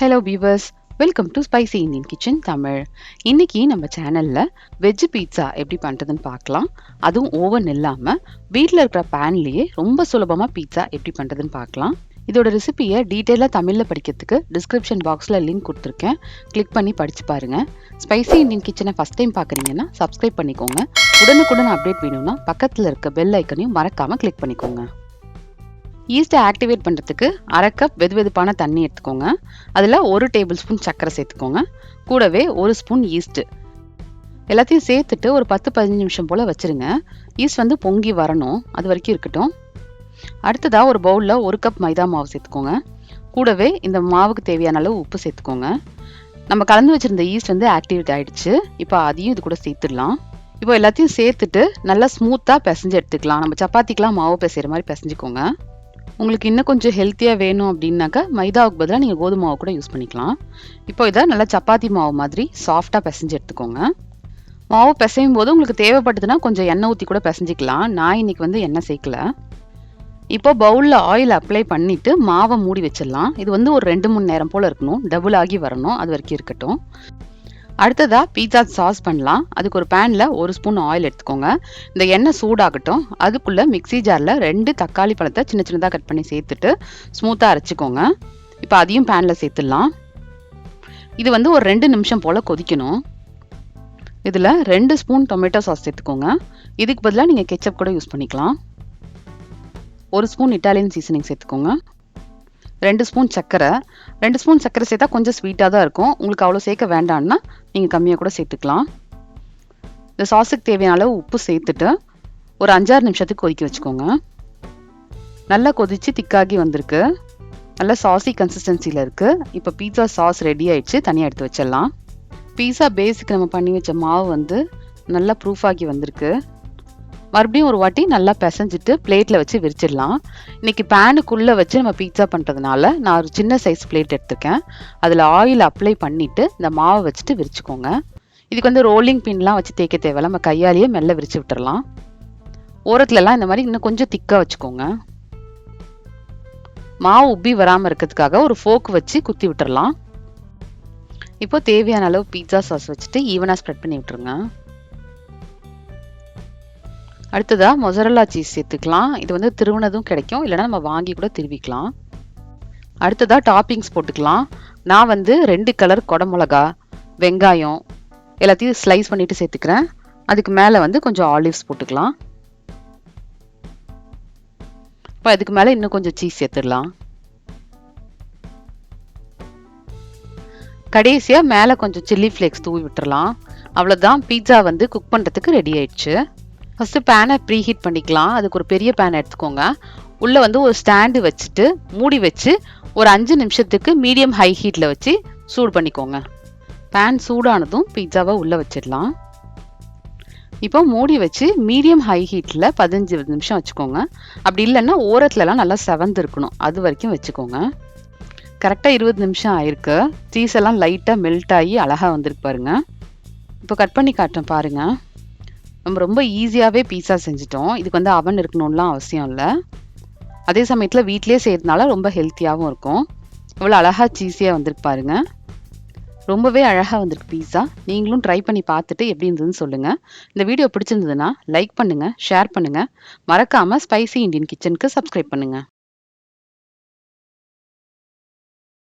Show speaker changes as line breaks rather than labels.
Hello viewers welcome to spicy Indian kitchen Tamil இன்னைக்கு நம்ம சேனலில் வெஜ் பீட்சா எப்படி பண்ணுறதுன்னு பார்க்கலாம். அதுவும் ஓவன் இல்லாமல் வீட்டில் இருக்கிற பேன்லேயே ரொம்ப சுலபமாக பீட்சா எப்படி பண்ணுறதுன்னு பார்க்கலாம். இதோட ரெசிபியை டீட்டெயிலாக தமிழில் படிக்கிறதுக்கு டிஸ்கிரிப்ஷன் பாக்ஸில் லிங்க் கொடுத்துருக்கேன். கிளிக் பண்ணி படித்து பாருங்கள் ஸ்பைசி இந்தியன் கிச்சனை ஃபஸ்ட் டைம் பார்க்குறீங்கன்னா சப்ஸ்கிரைப் பண்ணிக்கோங்க. உடனுக்குடன் அப்டேட் வேணும்னா பக்கத்தில் இருக்க பெல் ஐக்கனையும் மறக்காமல் கிளிக் பண்ணிக்கோங்க. ஈஸ்ட்டை ஆக்டிவேட் பண்ணுறதுக்கு அரை கப் வெது வெதுப்பான தண்ணி எடுத்துக்கோங்க. அதில் ஒரு டேபிள் ஸ்பூன் சர்க்கரை சேர்த்துக்கோங்க. கூடவே ஒரு ஸ்பூன் ஈஸ்ட்டு எல்லாத்தையும் சேர்த்துட்டு ஒரு பத்து பதினஞ்சு நிமிஷம் போல் வச்சுருங்க. ஈஸ்ட் வந்து பொங்கி வரணும். அது வரைக்கும் இருக்கட்டும். அடுத்ததாக ஒரு பவுலில் ஒரு கப் மைதா மாவு சேர்த்துக்கோங்க. கூடவே இந்த மாவுக்கு தேவையான அளவு உப்பு சேர்த்துக்கோங்க. நம்ம கலந்து வச்சுருந்த ஈஸ்ட் வந்து ஆக்டிவேட் ஆகிடுச்சு இப்போ அதையும் இது கூட சேர்த்துடலாம். இப்போ எல்லாத்தையும் சேர்த்துட்டு நல்லா ஸ்மூத்தாக பிசைஞ்சு எடுத்துக்கலாம். நம்ம சப்பாத்திக்கெலாம் மாவு பிசைகிற மாதிரி பிசைஞ்சுக்கோங்க. உங்களுக்கு இன்னும் கொஞ்சம் ஹெல்த்தியாக வேணும் அப்படின்னாக்கா மைதாவுக்கு பதிலாக நீங்கள் கோதுமை மாவு கூட யூஸ் பண்ணிக்கலாம். இப்போ இதை நல்லா சப்பாத்தி மாவு மாதிரி சாஃப்டாக பிசைஞ்சு எடுத்துக்கோங்க. மாவு பிசையும் போது உங்களுக்கு தேவைப்பட்டதுன்னா கொஞ்சம் எண்ணெய் ஊற்றி கூட பிசைஞ்சிக்கலாம். நான் இன்னைக்கு வந்து எண்ணெய் சேர்க்கல. இப்போ பவுலில் ஆயில் அப்ளை பண்ணிவிட்டு மாவை மூடி வச்சிடலாம். இது வந்து ஒரு ரெண்டு மூணு நேரம் போல் இருக்கணும். டபுள் ஆகி வரணும். அது வரைக்கும் இருக்கட்டும். அடுத்ததாக பீட்சா சாஸ் பண்ணலாம். அதுக்கு ஒரு பேனில் ஒரு ஸ்பூன் ஆயில் எடுத்துக்கோங்க. இந்த எண்ணெய் சூடாகட்டும். அதுக்குள்ளே மிக்ஸி ஜாரில் ரெண்டு தக்காளி பழத்தை சின்ன சின்னதாக கட் பண்ணி சேர்த்துட்டு ஸ்மூத்தாக அரைச்சிக்கோங்க. இப்போ அதையும் பேனில் சேர்த்துடலாம். இது வந்து ஒரு ரெண்டு நிமிஷம் போல் கொதிக்கணும். இதில் ரெண்டு ஸ்பூன் டொமேட்டோ சாஸ் சேர்த்துக்கோங்க. இதுக்கு பதிலாக நீங்கள் கெச்சப் கூட யூஸ் பண்ணிக்கலாம். ஒரு ஸ்பூன் இட்டாலியன் சீசனிங் சேர்த்துக்கோங்க. ரெண்டு ஸ்பூன் சர்க்கரை ரெண்டு ஸ்பூன் சர்க்கரை சேர்த்தா கொஞ்சம் ஸ்வீட்டாக தான் இருக்கும். உங்களுக்கு அவ்வளோ சேர்க்க வேண்டாம்னா நீங்கள் கம்மியாக கூட சேர்த்துக்கலாம். இந்த சாஸுக்கு தேவையான அளவு உப்பு சேர்த்துட்டு ஒரு அஞ்சாறு நிமிஷத்துக்கு கொதிக்க வச்சுக்கோங்க. நல்லா கொதித்து திக்காகி வந்திருக்கு. நல்லா சாஸி கன்சிஸ்டன்சியில் இருக்குது இப்போ பீட்சா சாஸ் ரெடி ஆயிடுச்சு. தனியாக எடுத்து வச்சிடலாம். பீஸா பேஸுக்கு நம்ம பண்ணி வச்ச மாவு வந்து நல்லா ப்ரூஃப் ஆகி வந்திருக்கு. மறுபடியும் ஒரு வாட்டி நல்லா பிசைஞ்சிட்டு பிளேட்டில் வச்சு விரிச்சிடலாம். இன்றைக்கி பேனுக்குள்ளே வச்சு நம்ம பீட்சா பண்ணுறதுனால நான் ஒரு சின்ன சைஸ் பிளேட் எடுத்துருக்கேன். அதில் ஆயில் அப்ளை பண்ணிவிட்டு இந்த மாவை வச்சுட்டு விரிச்சுக்கோங்க. இதுக்கு வந்து ரோலிங் பின்லாம் வச்சு தேய்க்க தேவையில்ல. நம்ம கையாலேயே மெல்ல விரிச்சு விட்டுறலாம். ஓரத்துலலாம் இந்த மாதிரி இன்னும் கொஞ்சம் திக்காக வச்சுக்கோங்க. மாவு உப்பி வராமல் இருக்கிறதுக்காக ஒரு ஃபோக் வச்சு குத்தி விட்டுறலாம். இப்போ தேவையான அளவு பீட்சா சாஸ் வச்சுட்டு ஈவனாக ஸ்ப்ரெட் பண்ணி விட்டுருங்க. அடுத்ததாக மொசரல்லா சீஸ் சேர்த்துக்கலாம். இது வந்து திருவினதும் கிடைக்கும். இல்லைனா நம்ம வாங்கி கூட திருவிக்கலாம். அடுத்ததாக டாப்பிங்ஸ் போட்டுக்கலாம். நான் வந்து ரெண்டு கலர் குடமிளகா வெங்காயம் எல்லாத்தையும் ஸ்லைஸ் பண்ணிவிட்டு சேர்த்துக்கிறேன். அதுக்கு மேலே வந்து கொஞ்சம் ஆலிவ்ஸ் போட்டுக்கலாம். இப்போ அதுக்கு மேலே இன்னும் கொஞ்சம் சீஸ் சேர்த்துடலாம். கடைசியாக மேலே கொஞ்சம் சில்லி ஃப்ளேக்ஸ் தூவி விட்டுறலாம். அவ்வளோதான் பீட்சா வந்து குக் பண்ணுறதுக்கு ரெடி ஆயிடுச்சு. ஃபஸ்ட்டு பேனை ப்ரீ ஹீட் பண்ணிக்கலாம். அதுக்கு ஒரு பெரிய பேன் எடுத்துக்கோங்க. உள்ளே வந்து ஒரு ஸ்டாண்டு வச்சுட்டு மூடி வச்சு ஒரு அஞ்சு நிமிஷத்துக்கு மீடியம் ஹை ஹீட்டில் வச்சு சூடு பண்ணிக்கோங்க. பேன் சூடானதும் பீட்சாவை உள்ளே வச்சிடலாம். இப்போ மூடி வச்சு மீடியம் ஹை ஹீட்டில் பதினஞ்சு நிமிஷம் வச்சுக்கோங்க. அப்படி இல்லைன்னா ஓரத்துலலாம் நல்லா செவந்து இருக்கணும் அது வரைக்கும் வச்சுக்கோங்க. கரெக்டாக இருபது நிமிஷம் ஆயிருக்கு. சீஸ் எல்லாம் லைட்டாக மெல்ட் ஆகி அழகாக வந்திருக்கு பாருங்க. இப்போ கட் பண்ணி காட்டுறேன் பாருங்கள் நம்ம ரொம்ப ஈஸியாகவே பீஸா செஞ்சிட்டோம். இதுக்கு வந்து அவன் இருக்கணும்லாம் அவசியம் இல்லை. அதே சமயத்தில் வீட்டிலே செய்கிறதுனால ரொம்ப ஹெல்த்தியாகவும் இருக்கும். இவ்வளோ அழகாக சீஸியாக வந்திருக்கு பாருங்க. ரொம்பவே அழகாக வந்திருக்கு பீஸா நீங்களும் ட்ரை பண்ணி பார்த்துட்டு எப்படி இருந்ததுன்னு சொல்லுங்கள் இந்த வீடியோ பிடிச்சிருந்ததுன்னா லைக் பண்ணுங்கள் ஷேர் பண்ணுங்கள் மறக்காமல் ஸ்பைசி இந்தியன் கிச்சனுக்கு சப்ஸ்கிரைப் பண்ணுங்கள்